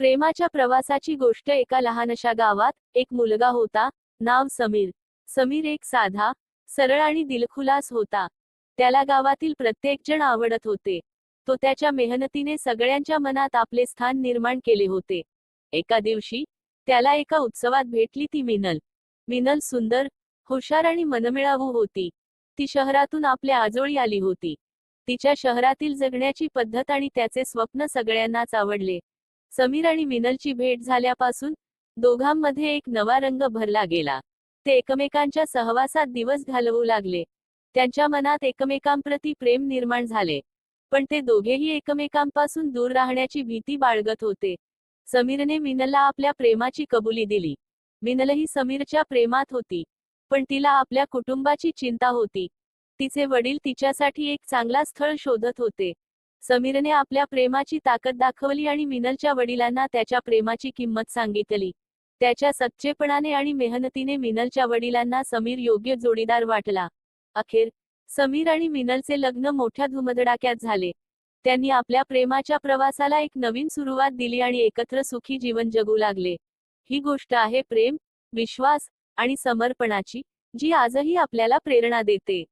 प्रेमाच्या प्रवासाची गोष्ट एका लहानशा गावात एक मुलगा होता नाव समीर. समीर एक साधा सरळ आणि दिलखुलास होता. त्याला गावातील प्रत्येक जण आवडत होते. तो त्याच्या मेहनतीने सगळ्यांच्या मनात आपले स्थान निर्माण केले होते. एका दिवशी त्याला एका उत्सवात भेटली ती मिनल. मिनल सुंदर हुशार आणि मनमिळावू होती. ती शहरातून आपल्या आजोळी आली होती. तिच्या शहरातील जगण्याची पद्धत आणि त्याचे स्वप्न सगळ्यांनाच आवडले. समीर आणि मिनलची भेट झाल्यापासून दोघांमध्ये एक नवा रंग भरला गेला. ते एकमेकांच्या सहवासात दिवस घालवू लागले. त्यांच्या मनात एकमेकांप्रती प्रेम निर्माण झाले. पण ते दोघेही एकमेकांपासून दूर राहण्याची भीती बाळगत होते. समीरने मिनलला आपल्या प्रेमाची कबुली दिली. मिनलही समीरच्या प्रेमात होती. पण तिला आपल्या कुटुंबाची चिंता होती. तिचे वडील तिच्यासाठी एक चांगला स्थळ शोधत होते. समीरने आपल्या प्रेमाची ताकद दाखवली आणि मिनलच्या वडिलांना त्याच्या प्रेमाची किंमत सांगितली. त्याच्या सच्चेपणाने आणि मेहनतीने मिनलच्या वडिलांना समीर योग्य जोडीदार वाटला. अखेर समीर आणि मिनलचे लग्न मोठ्या धुमधडाक्यात झाले. त्यांनी आपल्या प्रेमाच्या प्रवासाला एक नवीन सुरुवात दिली आणि एकत्र सुखी जीवन जगू लागले. ही गोष्ट आहे प्रेम विश्वास आणि समर्पणाची जी आजही आपल्याला प्रेरणा देते.